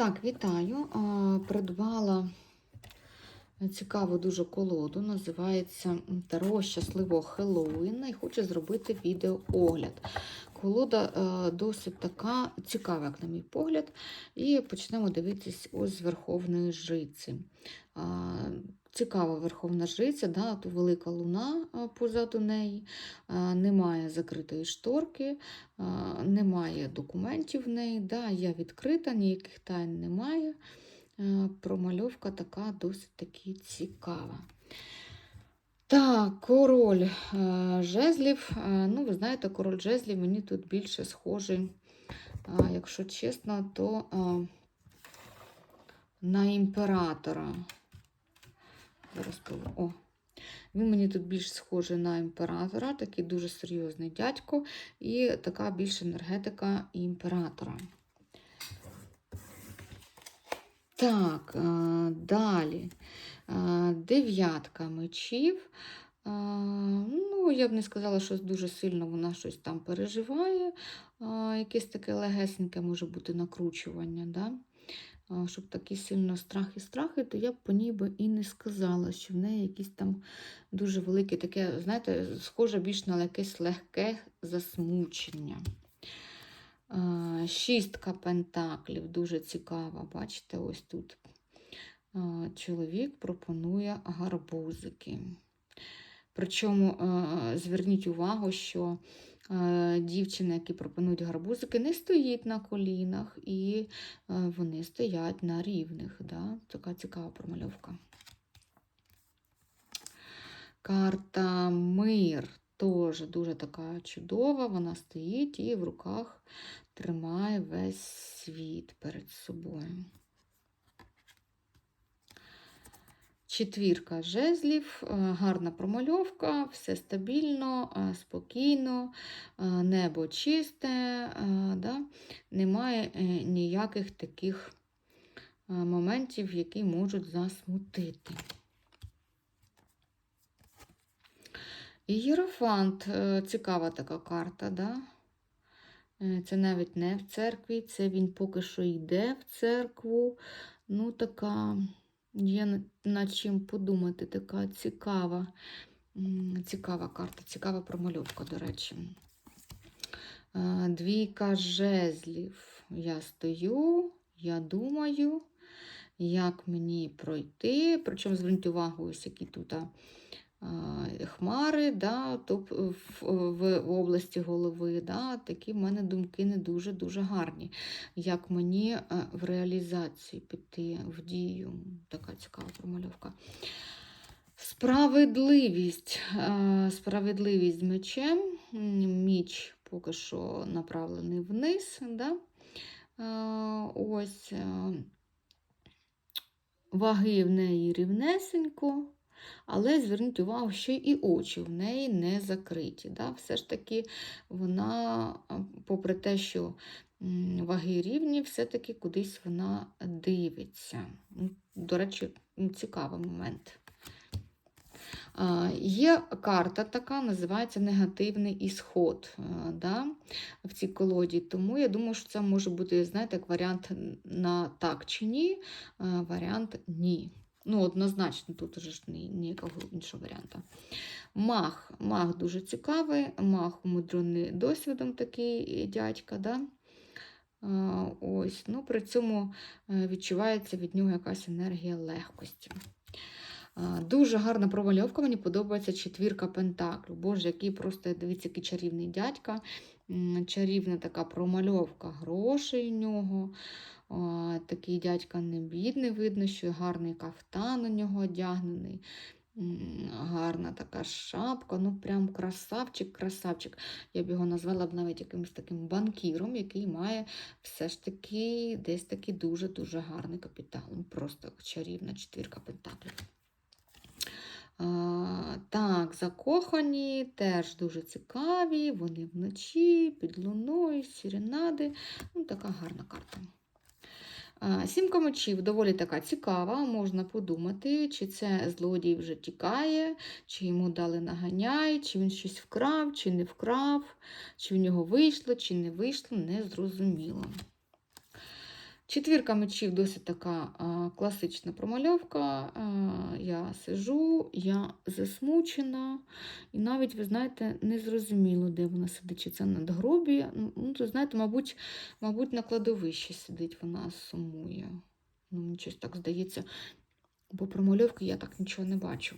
Так, вітаю. Придбала цікаву дуже колоду. Називається Таро щасливого Хеллоуіна і хочу зробити відеоогляд. Колода е, досить така цікава, як на мій погляд. І почнемо дивитись ось з Верховної Жриці. Цікава Верховна Жриця, да, тут велика луна позаду неї, немає закритої шторки, немає документів в неї. Да, Я відкрита, ніяких тайн немає. Промальовка така досить таки цікава. Так, король жезлів. Ну, ви знаєте, король жезлів мені тут більше схожий, якщо чесно, то на імператора. Зараз повер- О. Він мені тут більш схожий на імператора, такий дуже серйозний дядько, і така більш енергетика імператора. Так, е, далі. Е, Дев'ятка мечів. Е, Ну, я б не сказала, що дуже сильно вона щось там переживає. Якесь таке легесеньке може бути накручування. Да? Щоб такий сильно страх і страхи, то я б по ній би і не сказала, що в неї якісь там дуже велике таке, знаєте, схоже більш на якесь легке засмучення. Шістка пентаклів, дуже цікава. Бачите, ось тут чоловік пропонує гарбузики. Причому зверніть увагу, що е, дівчини, які пропонують гарбузики, не стоїть на колінах і е, вони стоять на рівних. Да? Така цікава промальовка. Карта Мир теж дуже така чудова. Вона стоїть і в руках тримає весь світ перед собою. Четвірка жезлів, е, гарна промальовка, все стабільно, е, спокійно, е, небо чисте, да? немає ніяких таких моментів, які можуть засмутити. Єрофант цікава така карта, да? Це навіть не в церкві, це він поки що йде в церкву. Ну, така. Є над чим подумати, така цікава, цікава карта, цікава промальовка, до речі. Двійка жезлів. Я стою, я думаю, як мені пройти. Причому зверніть увагу, ось які тут хмари, да, топ, в, в, в області голови. Да, Такі в мене думки не дуже-дуже гарні. Як мені в реалізації піти в дію. Така цікава промальовка. Справедливість. Справедливість мечем. Міч поки що направлений вниз. Да? Ось ваги в неї рівнесенько. Але зверніть увагу, що і очі в неї не закриті. Да? Все ж таки, вона, попри те, що ваги рівні, все-таки кудись вона дивиться. До речі, цікавий момент. Є карта така, називається негативний ісход да, в цій колоді. Тому я думаю, що це може бути, знаєте, як варіант на так чи ні, варіант ні. Ну, однозначно, тут вже ж ніякого іншого варіанту. Мах. Мах дуже цікавий, мах умудрений досвідом такий дядька. Да? Ось, ну, При цьому е, відчувається від нього якась енергія легкості. Дуже гарна промальовка, мені подобається четвірка Пентаклю. Боже, який просто, дивіться, який чарівний дядька. Чарівна така промальовка грошей у нього. Такий дядька не бідний, видно, що гарний кафтан у нього одягнений. Гарна така шапка, ну прям красавчик-красавчик. Я б його назвала б навіть якимось таким банкіром, який має все ж таки десь такий дуже-дуже гарний капітал. Ну, Просто чарівна четвірка пентаклів. Так, закохані, теж дуже цікаві. Вони вночі, під луною, сіренади. Ну, Така гарна карта. Сімка мечів доволі така цікава, можна подумати, чи це злодій вже тікає, чи йому дали наганяй, чи він щось вкрав, чи не вкрав, чи в нього вийшло, чи не вийшло, не зрозуміло. Четвірка мечів досить така а, класична промальовка. А, я сижу, я засмучена, і навіть, ви знаєте, не зрозуміло, де вона сидить. Чи це на надгробі. Ну, то, знаєте, мабуть, мабуть, на кладовищі сидить, вона сумує. Ну, Мені щось так здається, бо промальовки я так нічого не бачу.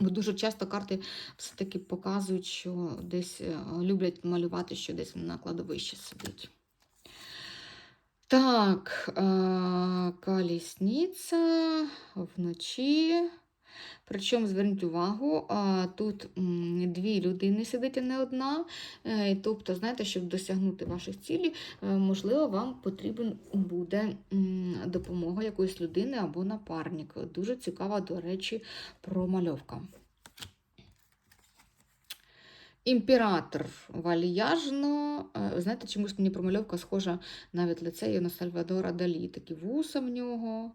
Бо дуже часто карти все-таки показують, що десь е, люблять малювати, що десь на кладовищі сидить. Так, колісниця вночі. Причому зверніть увагу, тут дві людини сидить, а не одна. Е, Тобто, знаєте, щоб досягнути ваших цілей, е, можливо, вам потрібен буде допомога якоїсь людини або напарника. Дуже цікава, до речі, промальовка. Імператор вальяжно. Е, Знаєте, чомусь мені промальовка схожа навіть лицею на Сальвадора Далі. Такі вуса в нього.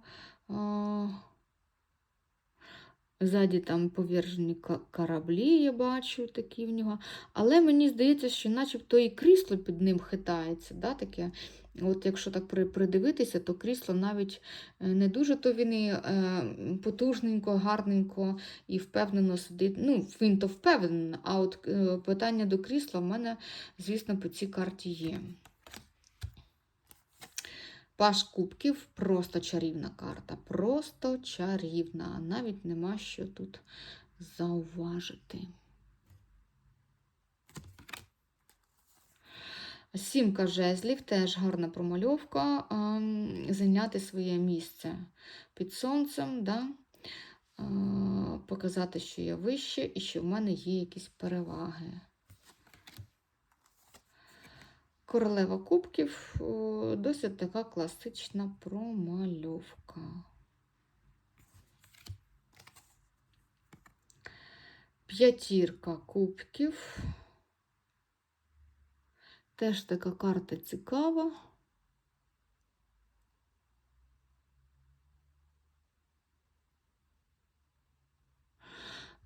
Ззаді там повержені кораблі, я бачу, такі в нього. Але мені здається, що начебто і крісло під ним хитається. Да, таке. От Якщо так придивитися, то крісло навіть е, не дуже то він і е, потужненько, гарненько і впевнено сидить. Ну, він то впевнений, а от е, питання до крісла в мене, звісно, по цій карті є. Паш кубків просто чарівна карта. Просто чарівна. Навіть нема що тут зауважити. Сімка жезлів теж гарна промальовка. ем, Зайняти своє місце під сонцем, да? Е, показати, що я вище і що в мене є якісь переваги. Королева кубків досить така класична промальовка. П'ятірка кубків. Теж така карта цікава.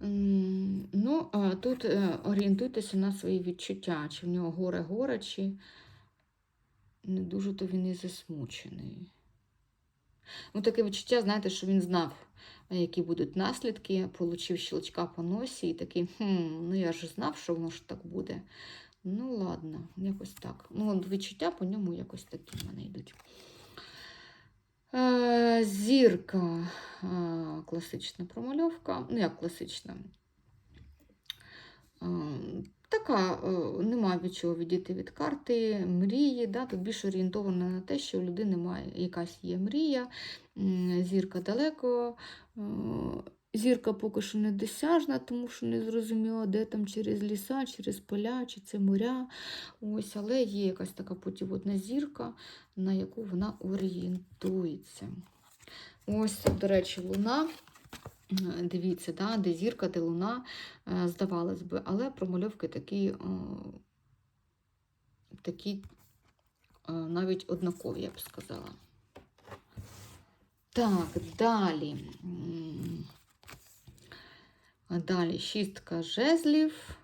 Ну, тут е, орієнтуйтеся на свої відчуття, чи в нього горе-горе, чи не дуже то він і засмучений. Ну, таке відчуття, знаєте, що він знав, які будуть наслідки, получив щелчка по носі і такий, хм, ну я ж знав, що воно ж так буде. Ну, ладно, якось так. Ну, відчуття по ньому якось такі в мене йдуть. Е, Зірка, е, класична промальовка. Ну, як класична. Е, Така, е, нема від чого відійти від карти, мрії. Да? Тут більше орієнтовано на те, що у людини має якась є мрія, зірка далеко. е, Зірка поки що недосяжна, тому що не зрозуміло, де там через ліса, через поля, чи це моря. Ось, але є якась така путіводна зірка, на яку вона орієнтується. Ось, до речі, луна. Е, Дивіться, да, де зірка, де луна, е, здавалось би, але промальовки такі, такі е, навіть однакові, я б сказала. Так, далі. Далі шістка жезлів.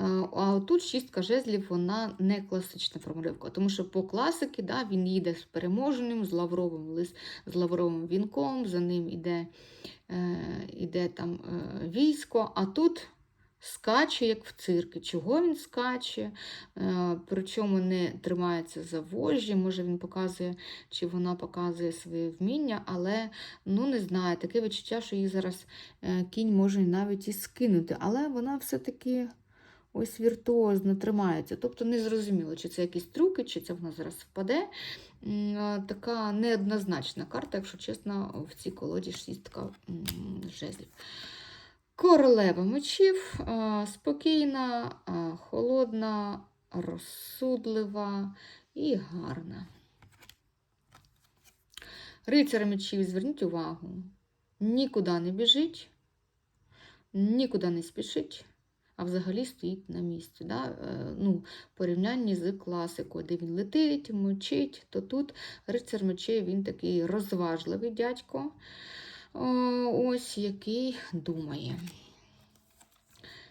А отут шістка жезлів, вона не класична промальовка, тому що по класики да, він їде з переможеним, з лавровим, лис- з лавровим вінком, за ним іде, е, іде там е, військо, а тут скаче, як в цирки. Чого він скаче, е, причому не тримається за вожжі, може він показує, чи вона показує своє вміння, але ну не знаю, таке відчуття, що її зараз кінь може навіть і скинути, але вона все-таки ось віртуозно тримається. Тобто не зрозуміло, чи це якісь трюки, чи це вона зараз впаде. Така неоднозначна карта, якщо чесно, в цій колоді шістка жезлів. Королева мечів спокійна, холодна, розсудлива і гарна. Рицар мечів, зверніть увагу, нікуди не біжить, нікуди не спішить, а взагалі стоїть на місці. Да? Е, Ну, порівнянні з класикою, де він летить, мочить, то тут рицар мечей він такий розважливий дядько, ось який думає.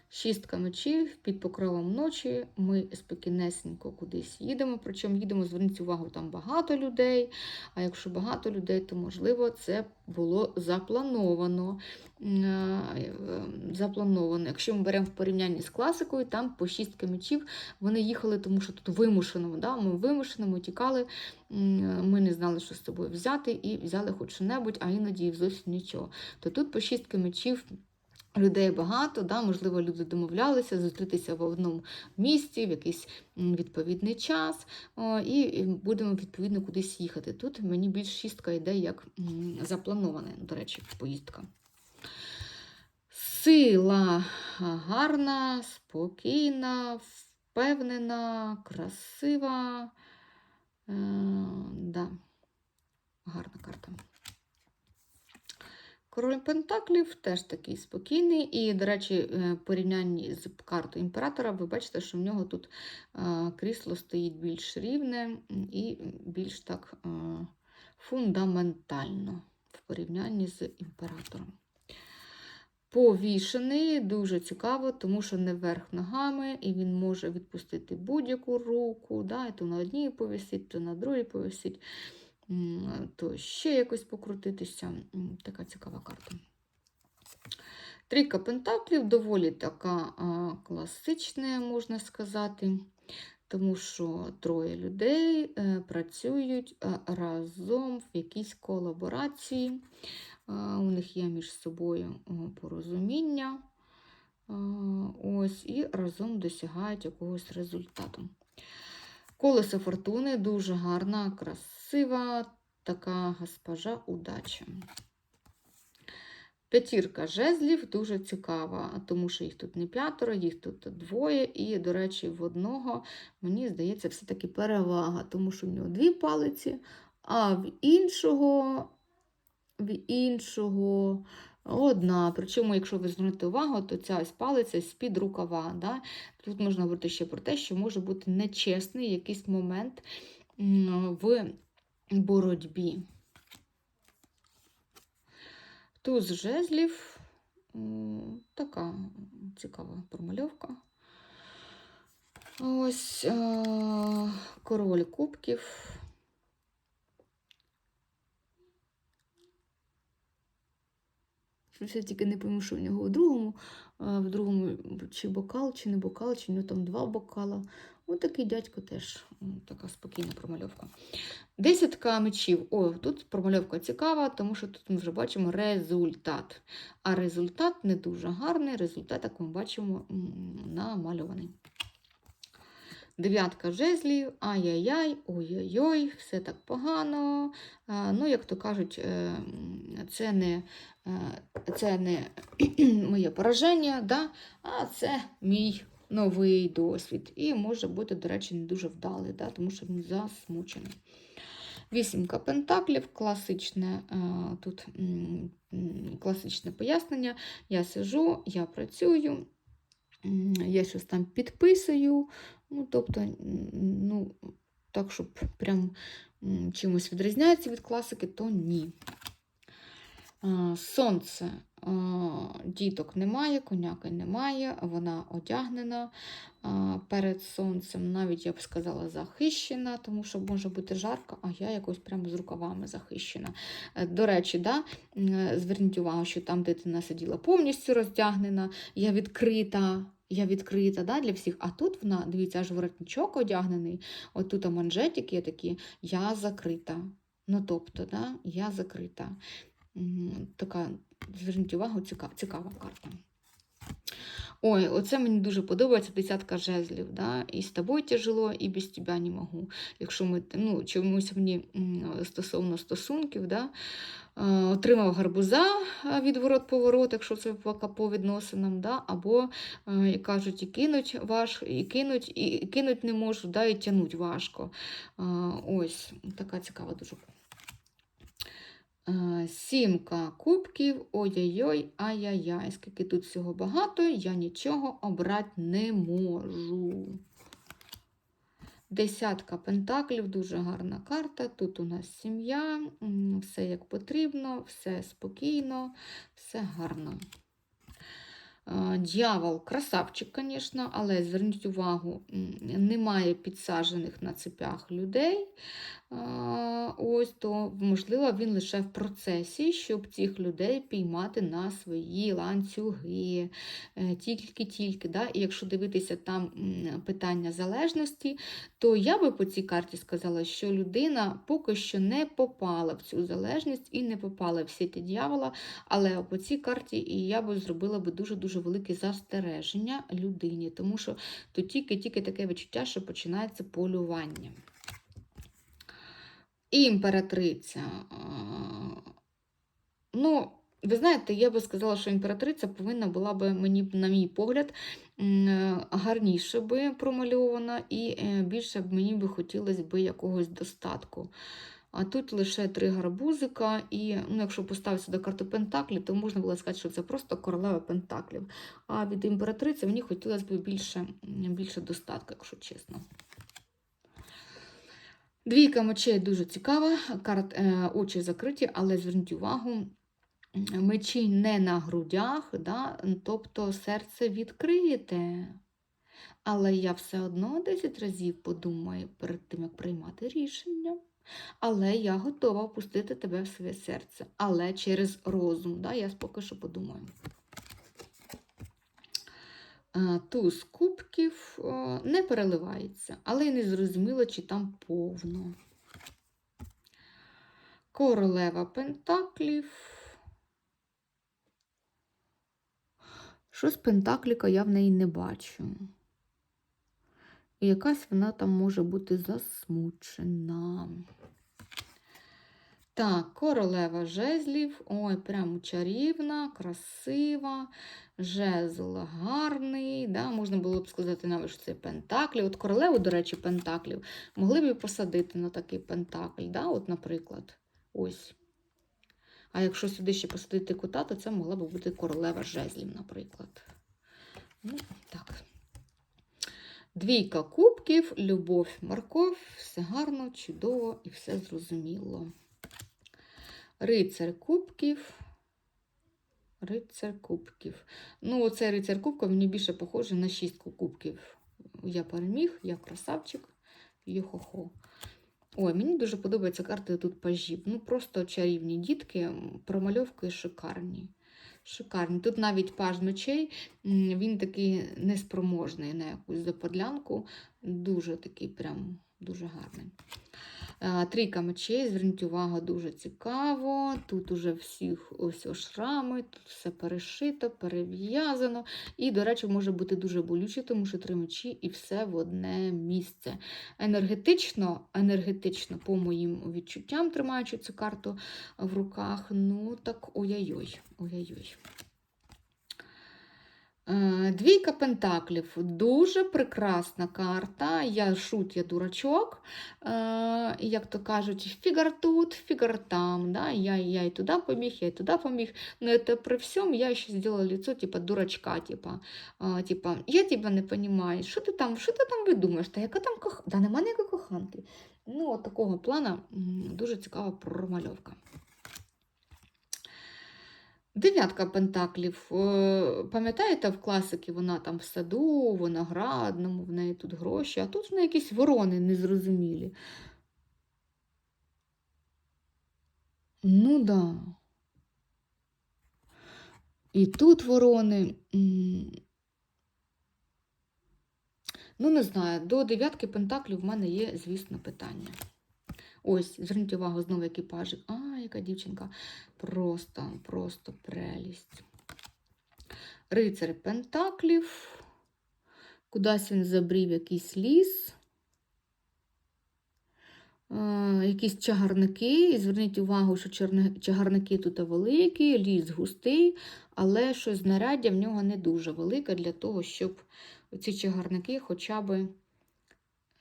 Шістка мечів під покровом ночі. Ми спокійнесенько кудись їдемо. Причому їдемо, зверніть увагу, там багато людей. А якщо багато людей, то можливо це було заплановано. Е, заплановано. Якщо ми беремо в порівнянні з класикою, там по шістки мечів вони їхали, тому що тут вимушено. Да? Ми вимушено, ми тікали, ми не знали, що з собою взяти, і взяли хоч що-небудь, а іноді зовсім нічого. То тут по шістки мечів. Людей багато, да, можливо, люди домовлялися зустрітися в одному місці в якийсь відповідний час, і будемо відповідно кудись їхати. Тут мені більш шістка йде як запланована, до речі, поїздка. Сила гарна, спокійна, впевнена, красива. Е, да, гарна карта. Король Пентаклів теж такий спокійний. І, до речі, е, в порівнянні з картою імператора, ви бачите, що в нього тут е, крісло стоїть більш рівне і більш так е, фундаментально в порівнянні з імператором. Повішений дуже цікаво, тому що не вверх ногами, і він може відпустити будь-яку руку, да, і то на одній повісить, то на другій повісить, то ще якось покрутитися. Така цікава карта. Трійка пентаклів доволі така класична, можна сказати, тому що троє людей е, працюють е, разом в якійсь колаборації. Е, У них є між собою порозуміння. Ось, і разом досягають якогось результату. Колесо фортуни дуже гарна, красива, така госпожа удача. П'ятірка жезлів дуже цікава, тому що їх тут не п'ятеро, їх тут двоє. І, до речі, в одного, мені здається, все-таки перевага, тому що в нього дві палиці, а в іншого, в іншого одна. Причому, якщо ви звернете увагу, то ця ось палиця з-під рукава. Да? Тут можна говорити ще про те, що може бути нечесний якийсь момент в боротьбі. Туз жезлів. Така цікава промальовка. Ось е, король кубків. Щось я тільки не пойму, що в нього у другому, в другому чи бокал, чи не бокал, чи в нього там два бокала. Ось такий дядько теж така спокійна промальовка. Десятка мечів. О, тут промальовка цікава, тому що тут ми вже бачимо результат. А результат не дуже гарний, результат, як ми бачимо, намальований. Дев'ятка жезлів, ай-яй-яй, ой-ой-ой, все так погано. Ну, як то кажуть, е, це не, е, це не моє пораження, да? а це мій новий досвід. І може бути, до речі, не дуже вдалий, да? тому що він засмучений. Вісімка пентаклів, класичне е, тут класичне пояснення. Я сижу, я працюю, я щось там підписую. Ну, тобто, ну, так, щоб прям чимось відрізняється від класики, то ні. Сонце. Діток немає, коняки немає, вона одягнена перед сонцем, навіть я б сказала, захищена, тому що може бути жарко, а я якось прямо з рукавами захищена. Е, До речі, да, е, зверніть увагу, що там дитина сиділа повністю роздягнена, я відкрита. Я відкрита да, для всіх, а тут вона, дивіться, аж воротничок одягнений, от тут манжетики такі, я закрита. Ну, тобто, да, я закрита. Така, зверніть увагу, цікава, цікава карта. Ой, оце мені дуже подобається десятка жезлів. Да? І з тобою тяжело, і без тебе не можу. Якщо ми ну, чомусь мені стосовно стосунків, да? е, отримав гарбуза е, від ворот-поворот, якщо це по відносинам, да? або, е, як кажуть, і кинуть важ, і кинуть, і кинуть не можу, да? і тянуть важко. Ось така цікава дуже Сімка кубків, ой-ой-ой, ай-яй-яй. Скільки тут всього багато, я нічого обрати не можу. Десятка пентаклів, дуже гарна карта. Тут у нас сім'я, все як потрібно, все спокійно, все гарно. Е, Дьявол красавчик, звісно, але зверніть увагу, немає підсаджених на цепях людей. Ось то, можливо, він лише в процесі, щоб цих людей піймати на свої ланцюги. Е, Тільки-тільки. Да? І якщо дивитися там питання залежності, то я би по цій карті сказала, що людина поки що не попала в цю залежність і не попала в сіті дьявола, але по цій карті і я би зробила би дуже-дуже велике застереження людині, тому що тут тільки-тільки таке відчуття, що починається полювання. І імператриця. Ну, ви знаєте, я би сказала, що імператриця повинна була би мені, на мій погляд, гарніше би промальована, і е, більше б мені би хотілося би якогось достатку. А тут лише три гарбузика, і ну, якщо поставити сюди карту Пентаклі, то можна було сказати, що це просто королева Пентаклів. А від імператриці мені хотілося б більше, більше достатку, якщо чесно. Двійка мечей дуже цікава, карт, е, очі закриті, але зверніть увагу, мечі не на грудях, да? тобто серце відкрите. Але я все одно 10 разів подумаю перед тим, як приймати рішення. Але я готова впустити тебе в своє серце. Але через розум. Да? Я поки що подумаю. Туз кубків е, не переливається, але й не зрозуміло, чи там повно. Королева Пентаклів. Щось Пентакліка я в неї не бачу. І якась вона там може бути засмучена. Так, королева жезлів. Ой, прям чарівна, красива, жезл гарний. Да? Можна було б сказати навіть, що це пентаклі. От королеву, до речі, пентаклів могли б посадити на такий пентакль. Да? От, наприклад, ось. А якщо сюди ще посадити кота, то це могла б бути королева жезлів, наприклад. Ну, так. Двійка кубків, любов, морков, все гарно, чудово і все зрозуміло. Рицар кубків. Рицар кубків. Ну, оцей рицар кубків мені більше похоже на шістку кубків. Я переміг, я красавчик, йо-хо-хо. Ой, мені дуже подобаються карти тут пажів. Ну, просто чарівні дітки, промальовки шикарні. Шикарні. Тут навіть паж мечей, він такий неспроможний на якусь заподлянку. Дуже такий прям дуже гарний. Е, Трійка мечей, зверніть увагу, дуже цікаво. Тут уже всіх ось шрами, тут все перешито, перев'язано. І, до речі, може бути дуже болюче, тому що три мечі і все в одне місце. Енергетично, енергетично, по моїм відчуттям, тримаючи цю карту в руках, ну так ой-ой-ой. ой-ой-ой. Е, Двійка пентаклів дуже прекрасна карта. Я шут, я дурачок. Е, Як то кажуть, фігар тут, фігар там. Да? Я, я і туди поміг, я і туди поміг. Но это при всьому я ще зробила лицо типа дурачка. Типа, е, типа, я тебе не розумію, що ти там що ти там видумаєш? Та яка там кох... Да нема ніякої коханки. Ну, от такого плана дуже цікава промальовка. Дев'ятка пентаклів. Е, Пам'ятаєте, в класики вона там в саду, в виноградному, в неї тут гроші, а тут в неї якісь ворони незрозумілі. Ну да. І тут ворони. Ну, не знаю, до дев'ятки пентаклів в мене є, звісно, питання. Ось, зверніть увагу, знову екіпажик. А, яка дівчинка. Просто, просто прелість. Рицар Пентаклів. Кудись він забрів якийсь ліс. Якісь чагарники. І зверніть увагу, що чагарники тут великі, ліс густий, але щось знаряддя в нього не дуже велике для того, щоб ці чагарники хоча б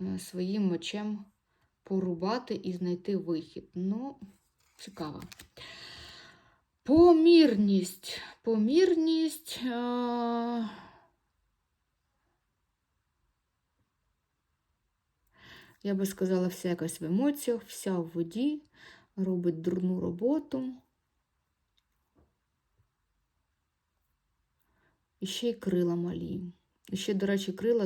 е, своїм мечем порубати і знайти вихід. Ну, цікаво. Помірність. Помірність. А... Я би сказала, вся якась в емоціях, вся в воді, робить дурну роботу. І ще й крила малі. І ще, до речі, крила